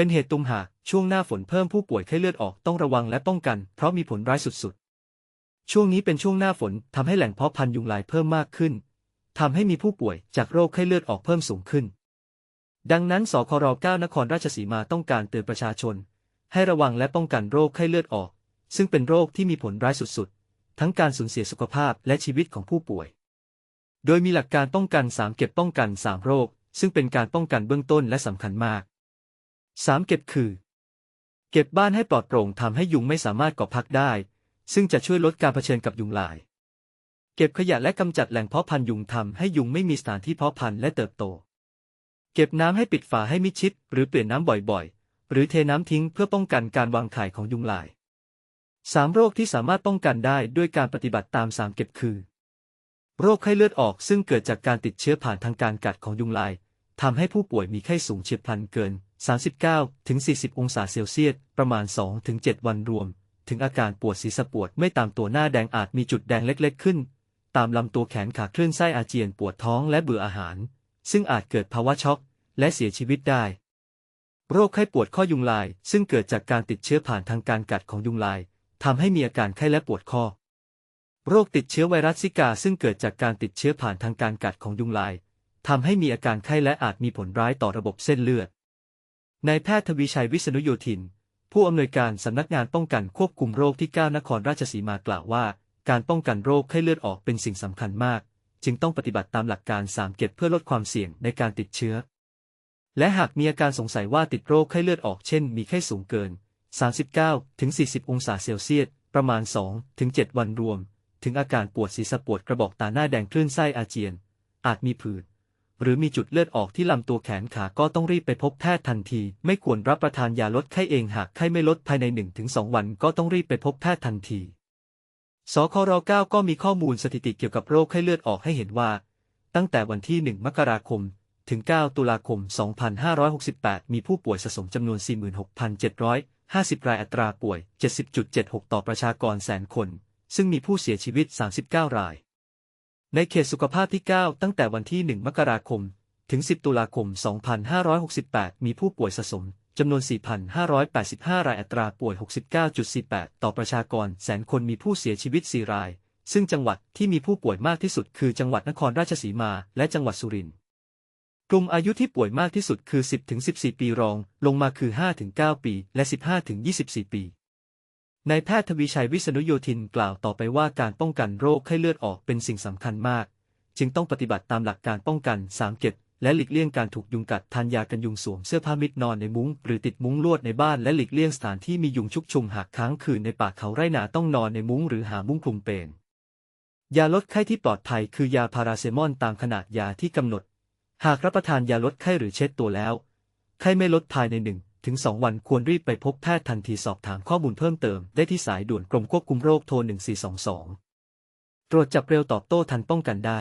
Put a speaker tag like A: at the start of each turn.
A: เป็นเหตุตุมหา ช่วงหน้าฝนเพิ่มผู้ป่วยไข้เลือดออกต้องระวังและป้องกัน เพราะมีผลร้ายสุดๆ ช่วงนี้เป็นช่วงหน้าฝนทำให้แหล่งเพาะพันธุ์ยุงลายเพิ่มมากขึ้นทำให้มีผู้ป่วยจากโรคไข้เลือดออกเพิ่มสูงขึ้น ดังนั้นสคร9นครราชสีมาต้องการเตือนประชาชน ให้ระวังและป้องกันโรคไข้เลือดออก ซึ่งเป็นโรคที่มีผลร้ายสุดๆ ทั้งการสูญเสียสุขภาพและชีวิตของผู้ป่วย โดยมีหลักการป้องกัน 3 เก็บป้องกัน 3 โรค ซึ่งเป็นการป้องกันเบื้องต้นและสำคัญมาก 3 เก็บคือ เก็บบ้านให้ปลอดโปร่งทำให้ยุงไม่สามารถก่อพักได้ ซึ่งจะช่วยลดการเผชิญกับยุงลาย เก็บขยะและกำจัดแหล่งเพาะพันธุ์ยุงทำให้ยุงไม่มีสถานที่เพาะพันธุ์และเติบโต เก็บน้ำให้ปิดฝาให้มิดชิด หรือเปลี่ยนน้ำบ่อยๆ หรือเทน้ำทิ้งเพื่อป้องกันการวางไข่ของยุงลาย 3 โรคที่สามารถป้องกันได้ด้วยการปฏิบัติตาม 3 เก็บคือ โรคไข้เลือดออกซึ่งเกิดจากการติดเชื้อผ่านทางการกัดของยุงลายทำให้ผู้ป่วยมีไข้สูงเฉียบพลันเกิน 39ถึง40องศาเซลเซียส ประมาณ2ถึง7วันรวม ถึงอาการปวดศีรษะปวดไม่ตามตัวหน้าแดงอาจมีจุดแดงเล็กๆขึ้น ตามลำตัวแขนขาคลื่นไส้อาเจียนปวดท้องและเบื่ออาหาร ซึ่งอาจเกิดภาวะช็อก และเสียชีวิตได้ โรคไข้ปวดข้อยุงลาย ซึ่งเกิดจากการติดเชื้อผ่านทางการกัดของยุงลายทำให้มีอาการไข้และปวดข้อ โรคติดเชื้อไวรัสซิกา ซึ่งเกิดจากการติดเชื้อผ่านทางการกัดของยุงลายทำให้มีอาการไข้และอาจมีผลร้ายต่อระบบเส้นเลือด นายแพทย์ทวีชัยวิษณุโยธิน ผู้อำนวยการสำนักงานป้องกันควบคุมโรคที่ 9 นครราชสีมากล่าวว่า การป้องกันโรคไข้เลือดออกเป็นสิ่งสำคัญมาก จึงต้องปฏิบัติตามหลักการ3เก็บเพื่อลดความเสี่ยงในการติดเชื้อ และหากมีอาการสงสัยว่าติดโรคไข้เลือดออกเช่น มีไข้สูงเกิน 39ถึง40 องศาเซลเซียส ประมาณ2ถึง7วันรวม ถึงอาการปวดศีรษะปวดกระบอกตาหน้าแดงคลื่นไส้อาเจียน อาจมีผื่น หรือมีจุดเลือดออกที่ลำตัวแขนขาก็ต้องรีบไปพบแพทย์ทันที ไม่ควรรับประทานยาลดไข้เองหากไข้ไม่ลดภายใน 1-2 วันก็ต้องรีบไปพบแพทย์ทันที สคร9ก็มีข้อมูลสถิติเกี่ยวกับโรคไข้เลือดออกให้เห็นว่า ตั้งแต่วันที่ 1 มกราคม ถึง 9 ตุลาคม 2568 มีผู้ป่วยสะสมจำนวน 46,750 รายอัตราป่วย 70.76 ต่อประชากรแสนคน ซึ่งมีผู้เสียชีวิต 39 ราย ในเขตสุขภาพที่ 9 ตั้งแต่วันที่ 1 มกราคม ถึง 10 ตุลาคม 2568 มีผู้ป่วยสะสมจำนวน 4,585 รายอัตราป่วย 69.48 ต่อประชากรแสนคนมีผู้เสียชีวิต 4 ราย ซึ่งจังหวัดที่มีผู้ป่วยมากที่สุดคือจังหวัดนครราชสีมา และจังหวัดสุรินทร์ กลุ่มอายุที่ป่วยมากที่สุดคือ 10-14 ปีรอง ลงมาคือ 5-9 ปี และ 15-24 ปี นายแพทย์ทวีชัยวิษณุโยธินกล่าวต่อไปว่าการป้องกันโรคไข้เลือดออกเป็นสิ่งสำคัญมาก จึงต้องปฏิบัติตามหลักการป้องกันสามเก็บและหลีกเลี่ยงการถูกยุงกัดทานยากันยุงสวมเสื้อผ้ามิดนอนในมุ้งหรือติดมุ้งลวดในบ้านและหลีกเลี่ยงสถานที่มียุงชุกชุมหากค้างคืนในป่าเขาไร่นาต้องนอนในมุ้งหรือหามุ้งคลุมเปนยาลดไข้ที่ปลอดภัยคือยาพาราเซมอลตามขนาดยาที่กำหนด หากรับประทานยาลดไข้หรือเช็ดตัวแล้ว ไข้ไม่ลดภายในหนึ่ง ถึง 2 วันควรรีบไปพบแพทย์ทันทีสอบถามข้อมูลเพิ่มเติมได้ที่สายด่วนกรมควบคุมโรคโทร 1422 ตรวจจับเร็วตอบโต้ทันป้องกันได้